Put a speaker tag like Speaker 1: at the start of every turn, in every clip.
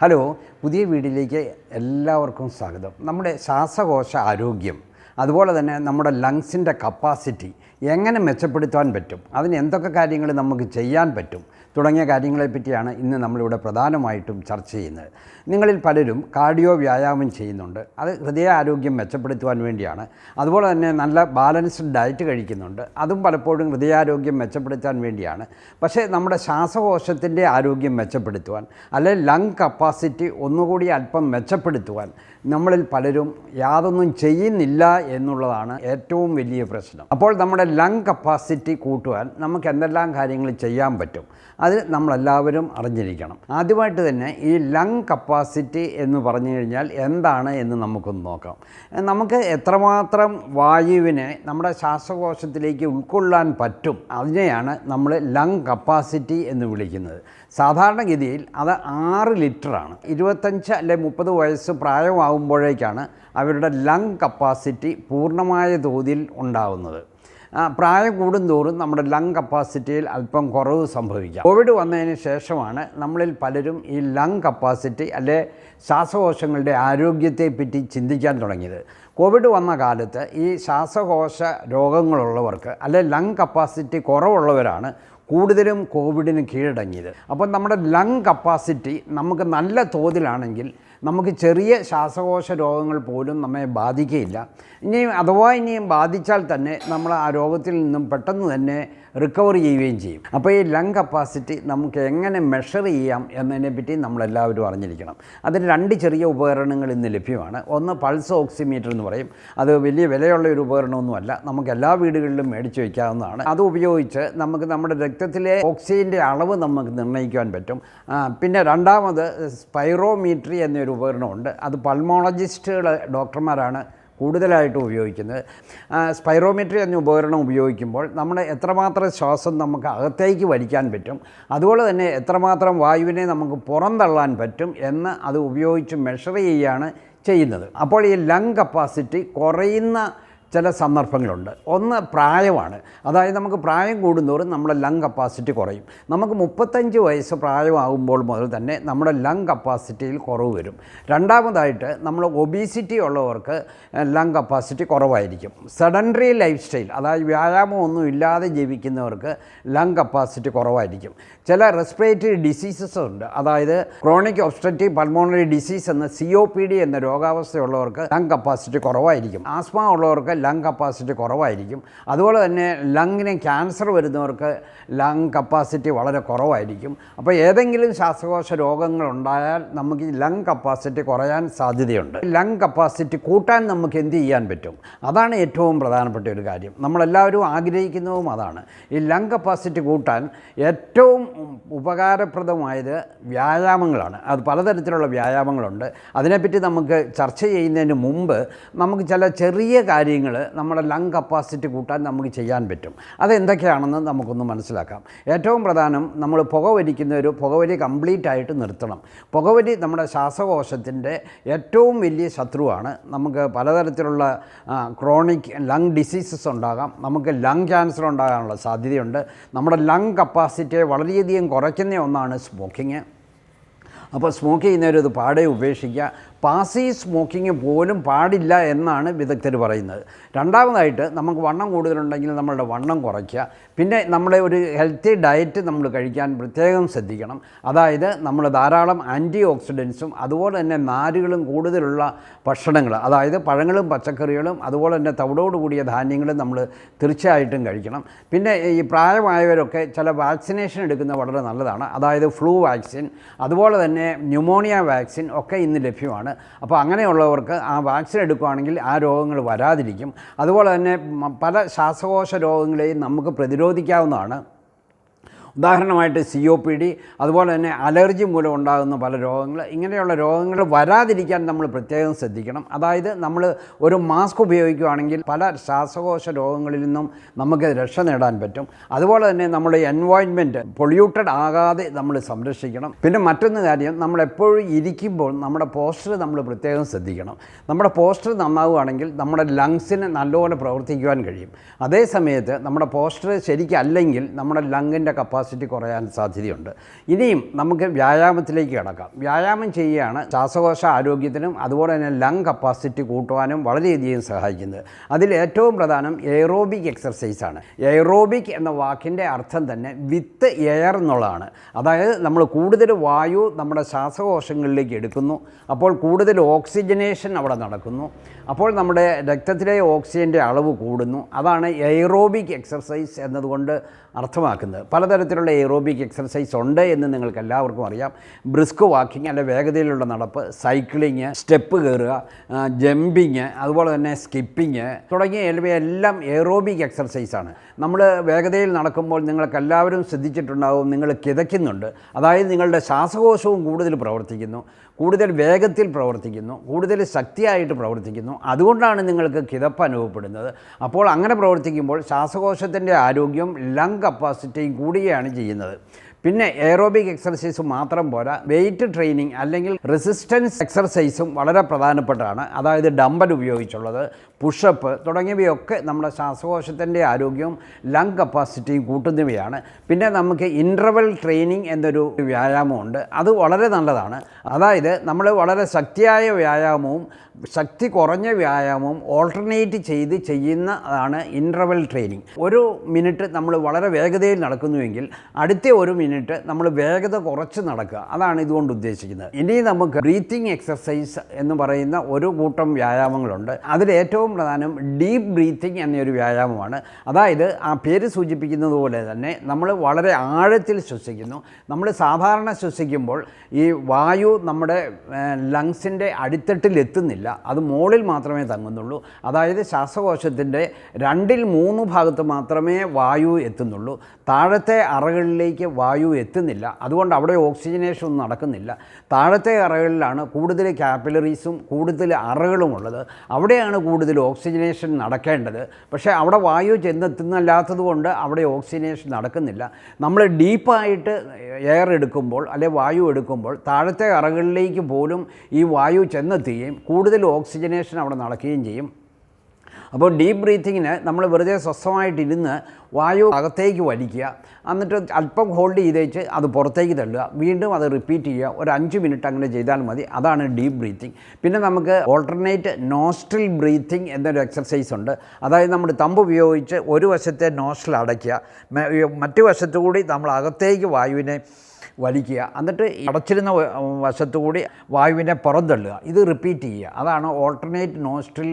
Speaker 1: Hello പുതിയ വീഡിയോയിലേക്ക് എല്ലാവർക്കും സ്വാഗതം. നമ്മുടെ ശ്വാസകോശ ആരോഗ്യം അതുപോലെ തന്നെ നമ്മുടെ ലങ്സിന്റെ കപ്പാസിറ്റി എങ്ങനെ മെച്ചപ്പെടുത്താൻ പറ്റും അതിന് എന്തൊക്കെ കാര്യങ്ങൾ നമുക്ക് ചെയ്യാൻ പറ്റും തുടങ്ങിയ കാര്യങ്ങളെപ്പറ്റിയാണ് ഇന്ന് നമ്മളിവിടെ പ്രധാനമായിട്ടും ചർച്ച ചെയ്യുന്നത്. നിങ്ങളിൽ പലരും കാർഡിയോ വ്യായാമം ചെയ്യുന്നുണ്ട്. അത് ഹൃദയ ആരോഗ്യം മെച്ചപ്പെടുത്തുവാൻ വേണ്ടിയാണ്. അതുപോലെ തന്നെ നല്ല ബാലൻസ്ഡ് ഡയറ്റ് കഴിക്കുന്നുണ്ട്. അതും പലപ്പോഴും ഹൃദയാരോഗ്യം മെച്ചപ്പെടുത്താൻ വേണ്ടിയാണ്. പക്ഷേ നമ്മുടെ ശ്വാസകോശത്തിന്റെ ആരോഗ്യം മെച്ചപ്പെടുത്തുവാൻ അല്ലെ ലങ് കപ്പാസിറ്റി ഒന്നുകൂടി അല്പം മെച്ചപ്പെടുത്തുവാൻ നമ്മളിൽ പലരും യാതൊന്നും ചെയ്യുന്നില്ല എന്നുള്ളതാണ് ഏറ്റവും വലിയ പ്രശ്നം. അപ്പോൾ നമ്മുടെ ലങ് കപ്പാസിറ്റി കൂട്ടുവാൻ നമുക്ക് എന്തെല്ലാം കാര്യങ്ങൾ ചെയ്യാൻ പറ്റും? അത് നമ്മളെല്ലാവരും അറിഞ്ഞിരിക്കണം. ആദ്യമായിട്ട് തന്നെ ഈ ലങ് കപ്പാസിറ്റി എന്ന് പറഞ്ഞു കഴിഞ്ഞാൽ എന്താണ് എന്ന് നമുക്കൊന്ന് നോക്കാം. നമുക്ക് എത്രമാത്രം വായുവിനെ നമ്മുടെ ശ്വാസകോശത്തിലേക്ക് ഉൾക്കൊള്ളാൻ പറ്റും അതിനെയാണ് നമ്മൾ ലങ് കപ്പാസിറ്റി എന്ന് വിളിക്കുന്നത്. സാധാരണഗതിയിൽ അത് ആറ് ലിറ്ററാണ് ഇരുപത്തഞ്ച് അല്ലെ മുപ്പത് വയസ്സ് പ്രായമാകുമ്പോഴേക്കാണ് അവരുടെ ലങ് കപ്പാസിറ്റി പൂർണമായ തോതിൽ ഉണ്ടാവുന്നത്. പ്രായം കൂടുന്തോറും നമ്മുടെ ലങ് കപ്പാസിറ്റിയിൽ അല്പം കുറവ് സംഭവിക്കാം. കോവിഡ് വന്നതിന് ശേഷമാണ് നമ്മളിൽ പലരും ഈ ലങ് കപ്പാസിറ്റി അല്ലെ ശ്വാസകോശങ്ങളുടെ ആരോഗ്യത്തെപ്പറ്റി ചിന്തിക്കാൻ തുടങ്ങിയത്. കോവിഡ് വന്ന കാലത്ത് ഈ ശ്വാസകോശ രോഗങ്ങളുള്ളവർക്ക് അല്ലെ ലങ് കപ്പാസിറ്റി കുറവുള്ളവരാണ് കൂടുതലും കോവിഡിന് കീഴടങ്ങിയത്. അപ്പോൾ നമ്മുടെ ലങ് കപ്പാസിറ്റി നമുക്ക് നല്ല തോതിലാണെങ്കിൽ നമുക്ക് ചെറിയ ശ്വാസകോശ രോഗങ്ങൾ പോലും നമ്മെ ബാധിക്കുകയില്ല. ഇനിയും അഥവാ ഇനിയും ബാധിച്ചാൽ തന്നെ നമ്മൾ ആ രോഗത്തിൽ നിന്നും പെട്ടെന്ന് തന്നെ റിക്കവർ ചെയ്യുകയും ചെയ്യും. അപ്പോൾ ഈ ലങ് കപ്പാസിറ്റി നമുക്ക് എങ്ങനെ മെഷർ ചെയ്യാം എന്നതിനെപ്പറ്റി നമ്മളെല്ലാവരും അറിഞ്ഞിരിക്കണം. അതിന് രണ്ട് ചെറിയ ഉപകരണങ്ങൾ ഇന്ന് ലഭ്യമാണ്. ഒന്ന് പൾസ് ഓക്സിമീറ്റർ എന്ന് പറയും. അത് വലിയ വിലയുള്ള ഒരു ഉപകരണമൊന്നുമല്ല. നമുക്ക് എല്ലാ വീടുകളിലും മേടിച്ചു വയ്ക്കാവുന്നതാണ് അത് ഉപയോഗിച്ച് നമുക്ക് നമ്മുടെ രക്തത്തിലെ ഓക്സിജന്റെ അളവ് നമുക്ക് നിർണയിക്കാൻ പറ്റും. പിന്നെ രണ്ടാമത് സ്പൈറോമീറ്ററി എന്നൊരു ഉപകരണമുണ്ട്. അത് പൾമോളജിസ്റ്റുകൾ ഡോക്ടർമാരാണ് കൂടുതലായിട്ടും ഉപയോഗിക്കുന്നത്. സ്പൈറോമെട്രി എന്ന ഉപകരണം ഉപയോഗിക്കുമ്പോൾ നമ്മൾ എത്രമാത്രം ശ്വാസം നമുക്ക് അകത്തേക്ക് വലിക്കാൻ പറ്റും അതുപോലെ തന്നെ എത്രമാത്രം വായുവിനെ നമുക്ക് പുറന്തള്ളാൻ പറ്റും എന്ന് അത് ഉപയോഗിച്ച് മെഷർ ചെയ്യുകയാണ് ചെയ്യുന്നത്. അപ്പോൾ ഈ ലങ് കപ്പാസിറ്റി കുറയുന്ന ചില സന്ദർഭങ്ങളുണ്ട്. ഒന്ന് പ്രായമാണ്. അതായത് നമുക്ക് പ്രായം കൂടുന്തോറും നമ്മുടെ ലങ് കപ്പാസിറ്റി കുറയും. നമുക്ക് മുപ്പത്തഞ്ച് വയസ്സ് പ്രായമാകുമ്പോൾ മുതൽ തന്നെ നമ്മുടെ ലങ് കപ്പാസിറ്റിയിൽ കുറവ് വരും. രണ്ടാമതായിട്ട് നമ്മൾ ഒബീസിറ്റി ഉള്ളവർക്ക് ലങ് കപ്പാസിറ്റി കുറവായിരിക്കും. സെഡൻഡറി ലൈഫ് സ്റ്റൈൽ അതായത് വ്യായാമം ഒന്നും ഇല്ലാതെ ജീവിക്കുന്നവർക്ക് ലങ് കപ്പാസിറ്റി കുറവായിരിക്കും. ചില റെസ്പിറേറ്ററി ഡിസീസസ് ഉണ്ട്. അതായത് ക്രോണിക് ഒബ്സ്ട്രക്റ്റീവ് പൾമോണറി ഡിസീസ് എന്ന സി ഒ പി ഡി എന്ന രോഗാവസ്ഥയുള്ളവർക്ക് ലങ് കപ്പാസിറ്റി കുറവായിരിക്കും. ആസ്മ ഉള്ളവർക്ക് ലങ് കപ്പാസിറ്റി കുറവായിരിക്കും. അതുപോലെ തന്നെ ലങ്ങിന് ക്യാൻസർ വരുന്നവർക്ക് ലങ് കപ്പാസിറ്റി വളരെ കുറവായിരിക്കും. അപ്പോൾ ഏതെങ്കിലും ശ്വാസകോശ രോഗങ്ങൾ ഉണ്ടായാൽ നമുക്ക് ഈ ലങ് കപ്പാസിറ്റി കുറയാൻ സാധ്യതയുണ്ട്. ലങ് കപ്പാസിറ്റി കൂട്ടാൻ നമുക്ക് എന്ത് ചെയ്യാൻ പറ്റും? അതാണ് ഏറ്റവും പ്രധാനപ്പെട്ട ഒരു കാര്യം. നമ്മളെല്ലാവരും ആഗ്രഹിക്കുന്നതും അതാണ്. ഈ ലങ് കപ്പാസിറ്റി കൂട്ടാൻ ഏറ്റവും ഉപകാരപ്രദമായത് വ്യായാമങ്ങളാണ്. അത് പലതരത്തിലുള്ള വ്യായാമങ്ങളുണ്ട്. അതിനെപ്പറ്റി നമുക്ക് ചർച്ച ചെയ്യുന്നതിന് മുമ്പ് നമുക്ക് ചില ചെറിയ കാര്യങ്ങൾ നമ്മുടെ ലങ് കപ്പാസിറ്റി കൂട്ടാൻ നമുക്ക് ചെയ്യാൻ പറ്റും. അതെന്തൊക്കെയാണെന്ന് നമുക്കൊന്ന് മനസ്സിലാക്കാം. ഏറ്റവും പ്രധാനം നമ്മൾ പുകവലിക്കുന്ന ഒരു പുകവലി കംപ്ലീറ്റ് ആയിട്ട് നിർത്തണം. പുകവലി നമ്മുടെ ശ്വാസകോശത്തിന്റെ ഏറ്റവും വലിയ ശത്രുവാണ്. നമുക്ക് പലതരത്തിലുള്ള ക്രോണിക് ലങ് ഡിസീസസ് ഉണ്ടാകാം. നമുക്ക് ലങ് ക്യാൻസർ ഉണ്ടാകാനുള്ള സാധ്യതയുണ്ട്. നമ്മുടെ ലങ് കപ്പാസിറ്റിയെ വളരെയധികം കുറയ്ക്കുന്ന ഒന്നാണ് സ്മോക്കിങ് അപ്പോൾ സ്മോക്ക് ചെയ്യുന്നവരത് പാടെ ഉപേക്ഷിക്കുക. പാസീവ് സ്മോക്കിങ് പോലും പാടില്ല എന്നാണ് വിദഗ്ധർ പറയുന്നത്. രണ്ടാമതായിട്ട് നമുക്ക് വണ്ണം കൂടുതലുണ്ടെങ്കിൽ നമ്മളുടെ വണ്ണം കുറയ്ക്കുക. പിന്നെ നമ്മുടെ ഒരു ഹെൽത്തി ഡയറ്റ് നമ്മൾ കഴിക്കാൻ പ്രത്യേകം ശ്രദ്ധിക്കണം. അതായത് നമ്മൾ ധാരാളം ആന്റി ഓക്സിഡൻസും അതുപോലെ തന്നെ നാരുകളും കൂടുതലുള്ള ഭക്ഷണങ്ങൾ അതായത് പഴങ്ങളും പച്ചക്കറികളും അതുപോലെ തന്നെ തവിടോട് കൂടിയ ധാന്യങ്ങളും നമ്മൾ തീർച്ചയായിട്ടും കഴിക്കണം. പിന്നെ ഈ പ്രായമായവരൊക്കെ ചില വാക്സിനേഷൻ എടുക്കുന്നത് വളരെ നല്ലതാണ്. അതായത് ഫ്ലൂ വാക്സിൻ അതുപോലെ തന്നെ ന്യൂമോണിയ വാക്സിൻ ഒക്കെ ഇന്ന് ലഭ്യമാണ്. അപ്പോൾ അങ്ങനെയുള്ളവർക്ക് ആ വാക്സിൻ എടുക്കുകയാണെങ്കിൽ ആ രോഗങ്ങൾ വരാതിരിക്കും. അതുപോലെ തന്നെ പല ശ്വാസകോശ രോഗങ്ങളെയും നമുക്ക് പ്രതിരോധിക്കാവുന്നതാണ്. ഉദാഹരണമായിട്ട് സി ഒ പി ഡി അതുപോലെ തന്നെ അലർജി മൂലം ഉണ്ടാകുന്ന പല രോഗങ്ങൾ ഇങ്ങനെയുള്ള രോഗങ്ങൾ വരാതിരിക്കാൻ നമ്മൾ പ്രത്യേകം ശ്രദ്ധിക്കണം. അതായത് നമ്മൾ ഒരു മാസ്ക് ഉപയോഗിക്കുകയാണെങ്കിൽ പല ശ്വാസകോശ രോഗങ്ങളിൽ നിന്നും നമുക്ക് രക്ഷ നേടാൻ പറ്റും. അതുപോലെ തന്നെ നമ്മുടെ എൻവയോൺമെന്റ് പൊള്യൂട്ടഡ് ആകാതെ നമ്മൾ സംരക്ഷിക്കണം. പിന്നെ മറ്റൊന്ന് കാര്യം നമ്മൾ എപ്പോഴും ഇരിക്കുമ്പോൾ നമ്മുടെ പോസ്റ്റർ നമ്മൾ പ്രത്യേകം ശ്രദ്ധിക്കണം. നമ്മുടെ പോസ്റ്റർ നന്നാവുകയാണെങ്കിൽ നമ്മുടെ ലങ്സിന് നല്ലപോലെ പ്രവർത്തിക്കുവാൻ കഴിയും. അതേ സമയത്ത് നമ്മുടെ പോസ്റ്റർ ശരിക്കല്ലെങ്കിൽ നമ്മുടെ ലങ്ങിന്റെ കപ്പാസിറ്റി കപ്പാസിറ്റി കുറയാൻ സാധ്യതയുണ്ട്. ഇനിയും നമുക്ക് വ്യായാമത്തിലേക്ക് കിടക്കാം. വ്യായാമം ചെയ്യുകയാണ് ശ്വാസകോശ ആരോഗ്യത്തിനും അതുപോലെ തന്നെ ലങ് കപ്പാസിറ്റി കൂട്ടുവാനും വളരെയധികം സഹായിക്കുന്നത്. അതിൽ ഏറ്റവും പ്രധാനം എയറോബിക് എക്സർസൈസാണ് എയറോബിക് എന്ന വാക്കിന്റെ അർത്ഥം തന്നെ വിത്ത് എയർ എന്നുള്ളതാണ്. അതായത് നമ്മൾ കൂടുതൽ വായു നമ്മുടെ ശ്വാസകോശങ്ങളിലേക്ക് എടുക്കുന്നു. അപ്പോൾ കൂടുതൽ ഓക്സിജനേഷൻ അവിടെ നടക്കുന്നു. അപ്പോൾ നമ്മുടെ രക്തത്തിലെ ഓക്സിജന്റെ അളവ് കൂടുന്നു. അതാണ് എയറോബിക് എക്സർസൈസ് എന്നതുകൊണ്ട് അർത്ഥമാക്കുന്നത്. പലതരത്തിലുള്ള എറോബിക് എക്സർസൈസ് ഉണ്ട് എന്ന് നിങ്ങൾക്ക് എല്ലാവർക്കും അറിയാം. ബ്രിസ്ക് വാക്കിംഗ് അല്ലെ വേഗതയിലുള്ള നടപ്പ് സൈക്ലിങ് സ്റ്റെപ്പ് കയറുക ജമ്പിങ് അതുപോലെ തന്നെ സ്കിപ്പിങ് തുടങ്ങിയ എല്ലാം എറോബിക് എക്സർസൈസാണ് നമ്മൾ വേഗതയിൽ നടക്കുമ്പോൾ നിങ്ങൾക്ക് എല്ലാവരും ശ്രദ്ധിച്ചിട്ടുണ്ടാവും നിങ്ങൾ കിതയ്ക്കുന്നുണ്ട്. അതായത് നിങ്ങളുടെ ശ്വാസകോശവും കൂടുതൽ പ്രവർത്തിക്കുന്നു. കൂടുതൽ വേഗത്തിൽ പ്രവർത്തിക്കുന്നു കൂടുതൽ ശക്തിയായിട്ട് പ്രവർത്തിക്കുന്നു. അതുകൊണ്ടാണ് നിങ്ങൾക്ക് കിതപ്പ് അനുഭവപ്പെടുന്നത്. അപ്പോൾ അങ്ങനെ പ്രവർത്തിക്കുമ്പോൾ ശ്വാസകോശത്തിന്റെ ആരോഗ്യം ലങ് കപ്പാസിറ്റിയും കൂടുകയാണ് ചെയ്യുന്നത്. പിന്നെ എയറോബിക് എക്സർസൈസ് മാത്രം പോരാ. വെയിറ്റ് ട്രെയിനിങ് അല്ലെങ്കിൽ റെസിസ്റ്റൻസ് എക്സർസൈസും വളരെ പ്രധാനപ്പെട്ടതാണ്. അതായത് ഡമ്പൽ ഉപയോഗിച്ചുള്ളത് പുഷപ്പ് തുടങ്ങിയവയൊക്കെ നമ്മുടെ ശ്വാസകോശത്തിന്റെ ആരോഗ്യവും ലങ് കപ്പാസിറ്റിയും കൂട്ടുന്നവയാണ്. പിന്നെ നമുക്ക് ഇന്റർവൽ ട്രെയിനിങ് എന്നൊരു വ്യായാമമുണ്ട്. അത് വളരെ നല്ലതാണ്. അതായത് നമ്മൾ വളരെ ശക്തിയായ വ്യായാമവും ശക്തി കുറഞ്ഞ വ്യായാമവും ഓൾട്ടർനേറ്റ് ചെയ്ത് ചെയ്യുന്നതാണ് ഇന്റർവൽ ട്രെയിനിങ് ഒരു മിനിറ്റ് നമ്മൾ വളരെ വേഗതയിൽ നടക്കുന്നുവെങ്കിൽ അടുത്ത ഒരു മിനിറ്റ് നമ്മൾ വേഗത കുറച്ച് നടക്കുക. അതാണ് ഇതുകൊണ്ട് ഉദ്ദേശിക്കുന്നത്. ഇനി നമുക്ക് ബ്രീത്തിങ് എക്സസൈസ് എന്ന് പറയുന്ന ഒരു കൂട്ടം വ്യായാമങ്ങളുണ്ട്. അതിൽ ഏറ്റവും പ്രധാനം ഡീപ്പ് ബ്രീത്തിങ് എന്നൊരു വ്യായാമമാണ്. അതായത് ആ പേര് സൂചിപ്പിക്കുന്നത് പോലെ തന്നെ നമ്മൾ വളരെ ആഴത്തിൽ ശ്വസിക്കുന്നു. നമ്മൾ സാധാരണ ശ്വസിക്കുമ്പോൾ ഈ വായു നമ്മുടെ ലങ്സിന്റെ അടിത്തട്ടിൽ എത്തുന്നില്ല. അത് മുകളിൽ മാത്രമേ തങ്ങുന്നുള്ളൂ. അതായത് ശ്വാസകോശത്തിന്റെ രണ്ടിൽ മൂന്ന് ഭാഗത്ത് മാത്രമേ വായു എത്തുന്നുള്ളൂ. താഴത്തെ അറകളിലേക്ക് വായു എത്തുന്നില്ല. അതുകൊണ്ട് അവിടെ ഓക്സിജനേഷൻ ഒന്നും നടക്കുന്നില്ല. താഴത്തെ അറകളിലാണ് കൂടുതൽ കാപ്പിലറീസും കൂടുതൽ അറകളും ഉള്ളത്. അവിടെയാണ് കൂടുതൽ ഓക്സിജനേഷൻ നടക്കേണ്ടത്. പക്ഷേ അവിടെ വായു ചെന്നെത്തുന്നല്ലാത്തത് കൊണ്ട് അവിടെ ഓക്സിജനേഷൻ നടക്കുന്നില്ല. നമ്മൾ ഡീപ്പായിട്ട് എയർ എടുക്കുമ്പോൾ അല്ലെ വായു എടുക്കുമ്പോൾ താഴത്തെ അറകളിലേക്ക് പോലും ഈ വായു ചെന്നെത്തുകയും കൂടുതൽ ഓക്സിജനേഷൻ അവിടെ നടക്കുകയും ചെയ്യും. അപ്പോൾ ഡീപ്പ് ബ്രീത്തിങ്ങിന് നമ്മൾ വെറുതെ സ്വസ്ഥമായിട്ടിരുന്ന് വായു അകത്തേക്ക് വലിക്കുക എന്നിട്ട് അല്പം ഹോൾഡ് ചെയ്തേച്ച് അത് പുറത്തേക്ക് തള്ളുക വീണ്ടും അത് റിപ്പീറ്റ് ചെയ്യുക ഒരു അഞ്ച് മിനിറ്റ് അങ്ങനെ ചെയ്താൽ മതി. അതാണ് ഡീപ്പ് ബ്രീത്തിങ് പിന്നെ നമുക്ക് ഓൾട്ടർനേറ്റ് നോസ്ട്രിൽ ബ്രീത്തിങ് എന്നൊരു എക്സർസൈസ് ഉണ്ട്. അതായത് നമ്മൾ തമ്പ് ഉപയോഗിച്ച് ഒരു വശത്തെ നോസ്ട്രിൽ അടയ്ക്കുക മറ്റു വശത്തുകൂടി നമ്മൾ അകത്തേക്ക് വായുവിനെ വലിക്കുക എന്നിട്ട് അടച്ചിരുന്ന വശത്തുകൂടി വായുവിനെ പുറന്തള്ളുക. ഇത് റിപ്പീറ്റ് ചെയ്യുക. അതാണ് ഓൾട്ടർനേറ്റ് നോസ്ട്രിൽ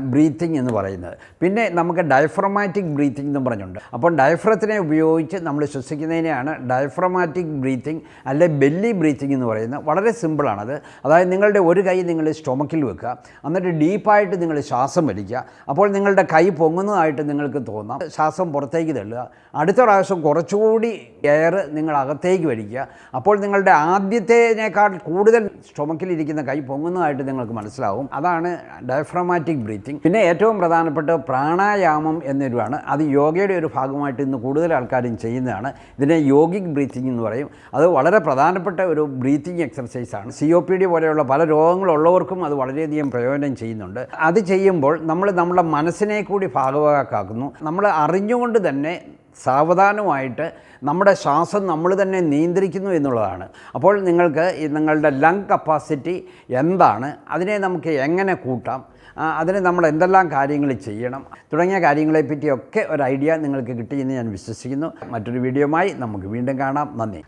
Speaker 1: ബ്രീത്തിങ് എന്ന് പറയുന്നത്. പിന്നെ നമുക്ക് ഡയഫ്രമാറ്റിക് ബ്രീത്തിങ് എന്നും പറഞ്ഞുണ്ട്. അപ്പോൾ ഡയഫ്രത്തിനെ ഉപയോഗിച്ച് നമ്മൾ ശ്വസിക്കുന്നതിനെയാണ് ഡയഫ്രമാറ്റിക് ബ്രീത്തിങ് അല്ലെ ബെല്ലി ബ്രീത്തിങ് എന്ന് പറയുന്നത്. വളരെ സിമ്പിളാണത് അതായത് നിങ്ങളുടെ ഒരു കൈ നിങ്ങൾ സ്റ്റൊമക്കിൽ വെക്കുക. എന്നിട്ട് ഡീപ്പായിട്ട് നിങ്ങൾ ശ്വാസം വലിക്കുക. അപ്പോൾ നിങ്ങളുടെ കൈ പൊങ്ങുന്നതായിട്ട് നിങ്ങൾക്ക് തോന്നാം. ശ്വാസം പുറത്തേക്ക് തള്ളുക. അടുത്ത പ്രാവശ്യം കുറച്ചുകൂടി എയർ നിങ്ങൾ അകത്തേക്ക് വലിക്കുക. അപ്പോൾ നിങ്ങളുടെ ആദ്യത്തേനേക്കാൾ കൂടുതൽ സ്റ്റൊമക്കിലിരിക്കുന്ന കൈ പൊങ്ങുന്നതായിട്ട് നിങ്ങൾക്ക് മനസ്സിലാവും. അതാണ് ഡയഫ്രമാറ്റിക് ബ്രീത്തിങ് പിന്നെ ഏറ്റവും പ്രധാനപ്പെട്ട പ്രാണായാമം എന്നൊരുവാണ് അത് യോഗയുടെ ഒരു ഭാഗമായിട്ട് ഇന്ന് കൂടുതൽ ആൾക്കാരും ചെയ്യുന്നതാണ്. ഇതിനെ യോഗിക് ബ്രീത്തിങ് എന്ന് പറയും. അത് വളരെ പ്രധാനപ്പെട്ട ഒരു ബ്രീത്തിങ് എക്സർസൈസാണ് സി ഒ പി ഡി പോലെയുള്ള പല രോഗങ്ങളുള്ളവർക്കും അത് വളരെയധികം പ്രയോജനം ചെയ്യുന്നുണ്ട്. അത് ചെയ്യുമ്പോൾ നമ്മൾ നമ്മുടെ മനസ്സിനെ കൂടി ഭാഗവാക്കാക്കുന്നു. നമ്മൾ അറിഞ്ഞുകൊണ്ട് തന്നെ സാവധാനമായിട്ട് നമ്മുടെ ശ്വാസം നമ്മൾ തന്നെ നിയന്ത്രിക്കുന്നു എന്നുള്ളതാണ്. അപ്പോൾ നിങ്ങൾക്ക് നിങ്ങളുടെ ലങ് കപ്പാസിറ്റി എന്താണ്? അതിനെ നമുക്ക് എങ്ങനെ കൂട്ടാം? അതിന് നമ്മൾ എന്തെല്ലാം കാര്യങ്ങൾ ചെയ്യണം തുടങ്ങിയ കാര്യങ്ങളെപ്പറ്റിയൊക്കെ ഒരു ഐഡിയ നിങ്ങൾക്ക് കിട്ടിയെന്ന് ഞാൻ വിശ്വസിക്കുന്നു. മറ്റൊരു വീഡിയോയുമായി നമുക്ക് വീണ്ടും കാണാം. നന്ദി.